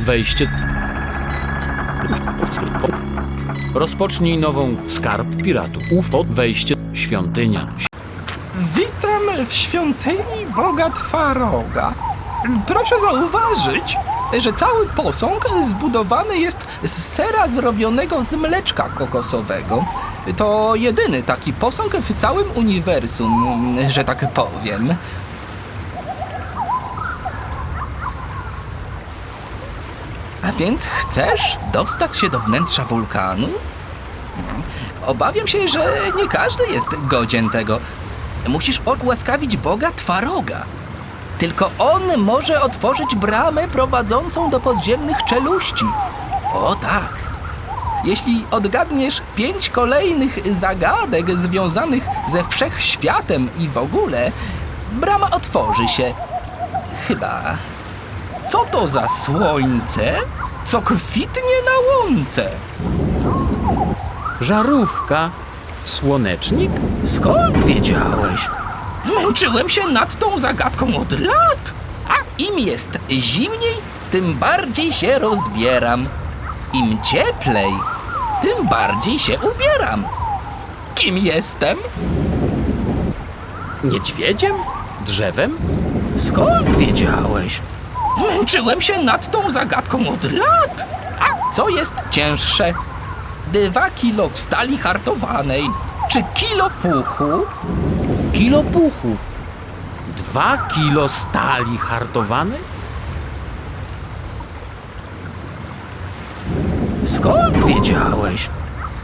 Wejście. Rozpocznij nową skarb piratów. Uf, pod wejście. Świątynia. Witam w świątyni Boga Twaroga. Proszę zauważyć, że cały posąg zbudowany jest z sera zrobionego z mleczka kokosowego. To jedyny taki posąg w całym uniwersum, że tak powiem. A więc chcesz dostać się do wnętrza wulkanu? Obawiam się, że nie każdy jest godzien tego. Musisz odłaskawić Boga Twaroga. Tylko on może otworzyć bramę prowadzącą do podziemnych czeluści. O tak. Jeśli odgadniesz pięć kolejnych zagadek związanych ze wszechświatem i w ogóle, brama otworzy się. Chyba. Co to za słońce, co kwitnie na łące? Żarówka. Słonecznik? Skąd wiedziałeś? Męczyłem się nad tą zagadką od lat. A im jest zimniej, tym bardziej się rozbieram. Im cieplej, tym bardziej się ubieram. Kim jestem? Niedźwiedziem? Drzewem? Skąd wiedziałeś? Męczyłem się nad tą zagadką od lat. A co jest cięższe? Dwa kilo stali hartowanej, czy kilo puchu? Kilo puchu. Dwa kilo stali hartowanej? Skąd wiedziałeś?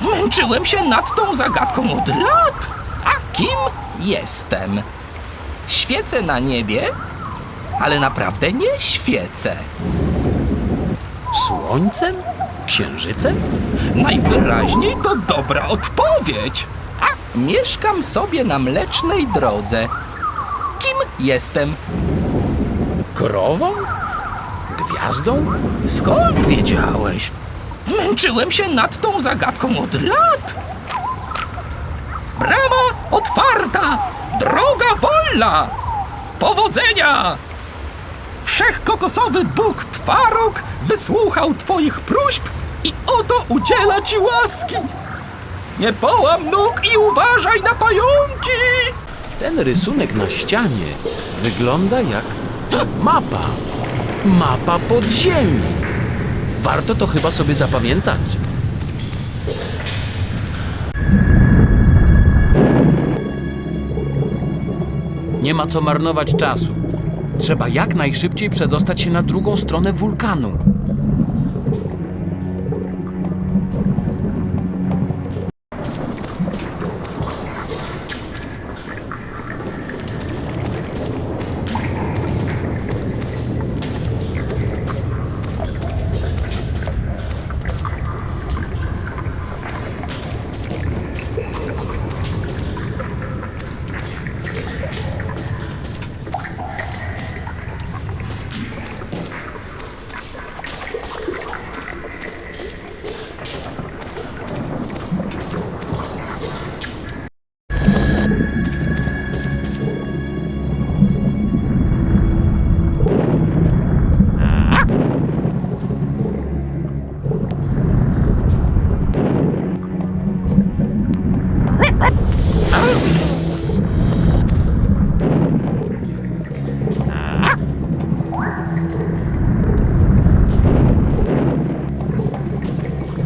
Męczyłem się nad tą zagadką od lat. A kim jestem? Świecę na niebie, ale naprawdę nie świecę. Słońcem? Księżycem? Najwyraźniej to dobra odpowiedź. Mieszkam sobie na mlecznej drodze. Kim jestem? Krową? Gwiazdą? Skąd wiedziałeś? Męczyłem się nad tą zagadką od lat. Brama otwarta, droga wolna. Powodzenia! Wszechkokosowy Bóg Twarog wysłuchał twoich próśb i oto udziela ci łaski. Nie połam nóg i uważaj na pająki! Ten rysunek na ścianie wygląda jak mapa. Mapa podziemi. Warto to chyba sobie zapamiętać. Nie ma co marnować czasu. Trzeba jak najszybciej przedostać się na drugą stronę wulkanu.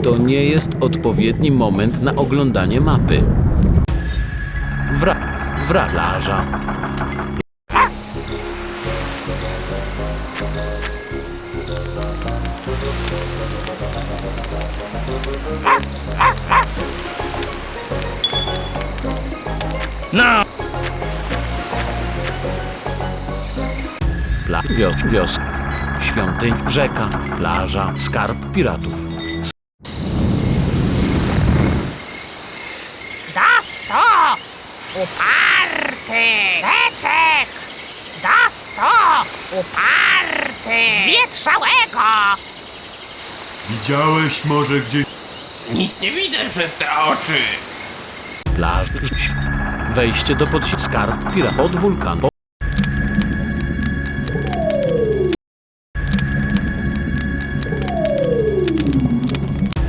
To nie jest odpowiedni moment na oglądanie mapy. Wra... wralarza. No, Pla... Wios... wios... Świątyń, rzeka, plaża, skarb piratów. uparty! Leczek! Dasto! Uparty! Zwietrzałego! Widziałeś może gdzieś... Nic nie widzę przez te oczy! Plaż. Wejście do podziemia. Skarb pira pod wulkan.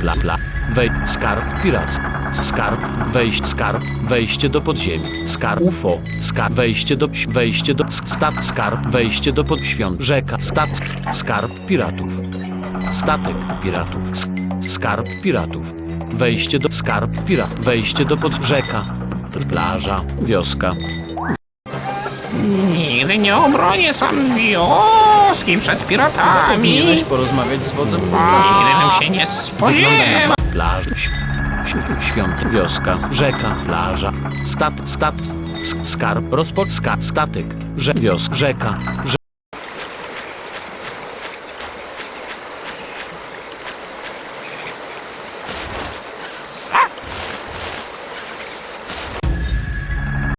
Pla, pla. Wej. Skarb pirat skarb, wejść, skarb, wejście do podziemi, skarb, UFO, skarb, wejście do, wejście do, stat, skarb, wejście do podświąt, rzeka, stat, skarb piratów, statek piratów, sk- skarb piratów, wejście do, skarb pirat, wejście do pod, rzeka, plaża, wioska, Nigdy nie obronię sam wioski przed piratami. Powinieneś porozmawiać z wodzem Nigdy bym się nie spodziewał. plaż, świąt, wioska, rzeka, plaża, stat, stat, sk- skarb, rozport, ska, statek, że, wios, rzeka, że,